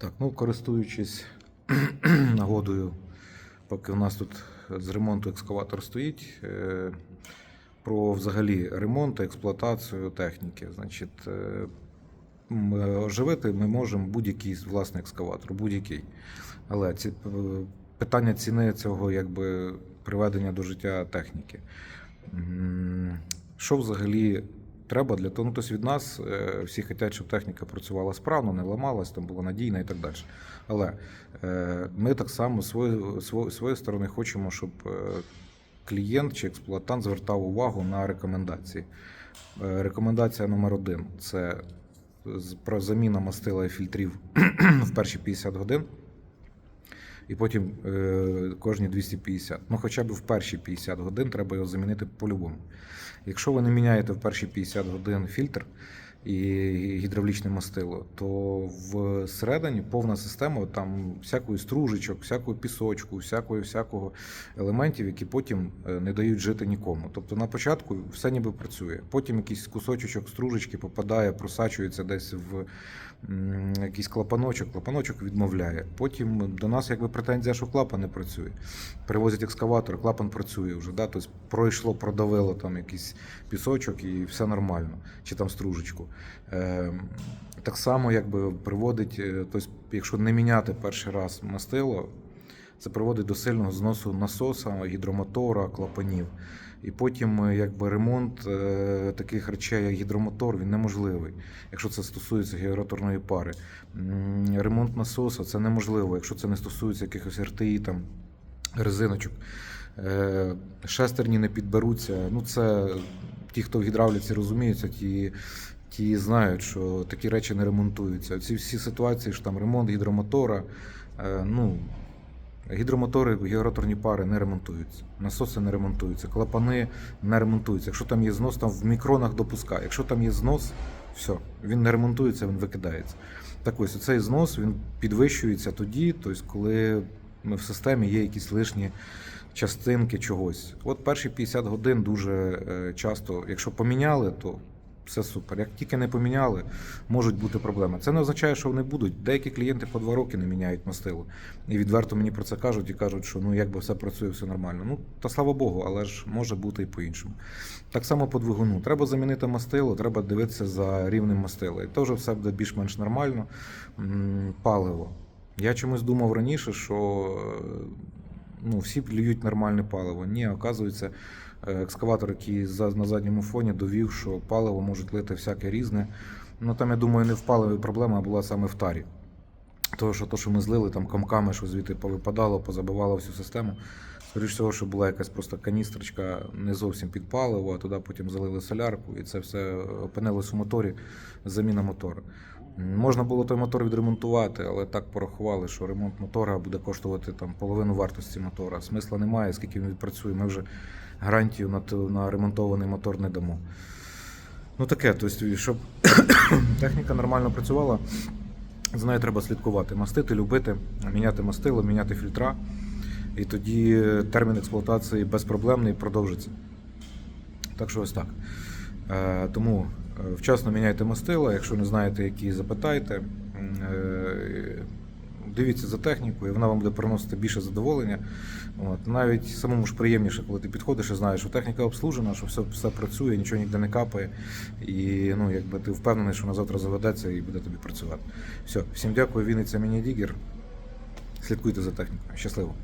Так, ну користуючись нагодою, поки у нас тут з ремонту екскаватор стоїть, е, про взагалі ремонт і експлуатацію техніки. Значить, е, е, оживити ми можемо будь-який власний екскаватор, будь-який. Але ці, питання ціни цього якби приведення до життя техніки. Що взагалі треба для того? Ну, тобто від нас е, всі хочуть, щоб техніка працювала справно, не ламалась, там була надійна і так далі. Але е, ми так само з своєї, сво- сторони хочемо, щоб е, клієнт чи експлуатант звертав увагу на рекомендації. Рекомендація номер один це про заміна мастила і фільтрів в перші 50 годин. І потім е, кожні 250. Ну, хоча б в перші 50 годин треба його замінити по-любому. Якщо ви не міняєте в перші 50 годин фільтр і гідравлічне мастило, то всередині повна система там всякої стружечок, всякого пісочку, всякої всякого елементів, які потім е, не дають жити нікому. Тобто на початку все ніби працює. Потім якийсь кусочок стружечки попадає, просачується десь в якийсь клапаночок, клапаночок відмовляє. Потім до нас якби претензія, що клапан не працює. Привозять екскаватор, клапан працює вже. Да? Тобто пройшло, продавило там якийсь пісочок і все нормально, чи там стружечку. Е, так само якби приводить, тобто, якщо не міняти перший раз мастило, це приводить до сильного зносу насоса, гідромотора, клапанів. І потім е, якби ремонт е, таких речей, як гідромотор, він неможливий, якщо це стосується генераторної пари. Ремонт насоса це неможливо, якщо це не стосується якихось РТІ, там, резиночок. Шестерні не підберуться. Ну, це ті, хто в гідравліці розуміються, ті, ті знають, що такі речі не ремонтуються. Ці всі ситуації, що там ремонт гідромотора, е, ну, Гідромотори, генераторні пари не ремонтуються, насоси не ремонтуються, клапани не ремонтуються. Якщо там є знос, там в мікронах допускає. Якщо там є знос, все, він не ремонтується, він викидається. Так ось цей знос він підвищується тоді, тобто, коли в системі є якісь лишні частинки чогось. От перші 50 годин дуже е, часто, якщо поміняли, то все супер. Як тільки не поміняли, можуть бути проблеми. Це не означає, що вони будуть. Деякі клієнти по два роки не міняють мастило. І відверто мені про це кажуть і кажуть, що ну якби все працює, все нормально. Ну та слава Богу, але ж може бути і по-іншому. Так само по двигуну. Треба замінити мастило, треба дивитися за рівнем мастила. І теж все буде більш-менш нормально. Паливо. Я чомусь думав раніше, що ну, всі льють нормальне паливо. Ні, оказується, е, екскаватор, який на задньому фоні довів, що паливо можуть лити всяке різне. Ну там, я думаю, не в паливі проблема, а була саме в тарі. Тому що то, що ми злили там комками, що звідти повипадало, позабивало всю систему. Скоріше всього, що була якась просто каністрочка не зовсім під паливо, а туди потім залили солярку, і це все опинилось у моторі, заміна мотора. Можна було той мотор відремонтувати, але так порахували, що ремонт мотора буде коштувати там половину вартості мотора. Смисла немає, скільки він відпрацює. Ми вже гарантію на, на ремонтований мотор не дамо. Ну таке, тобто, щоб техніка нормально працювала, з нею треба слідкувати, мастити, любити, міняти мастило, міняти фільтра. І тоді термін експлуатації безпроблемний продовжиться. Так що ось так. Е, тому вчасно міняйте мастила, якщо не знаєте, які запитайте. Е, Дивіться за технікою, вона вам буде приносити більше задоволення. От. Навіть самому ж приємніше, коли ти підходиш і знаєш, що техніка обслужена, що все, все працює, нічого ніде не капає. І ну, якби ти впевнений, що вона завтра заведеться і буде тобі працювати. Все, всім дякую, Вінниця Міні Дігер. Слідкуйте за технікою. Щасливо!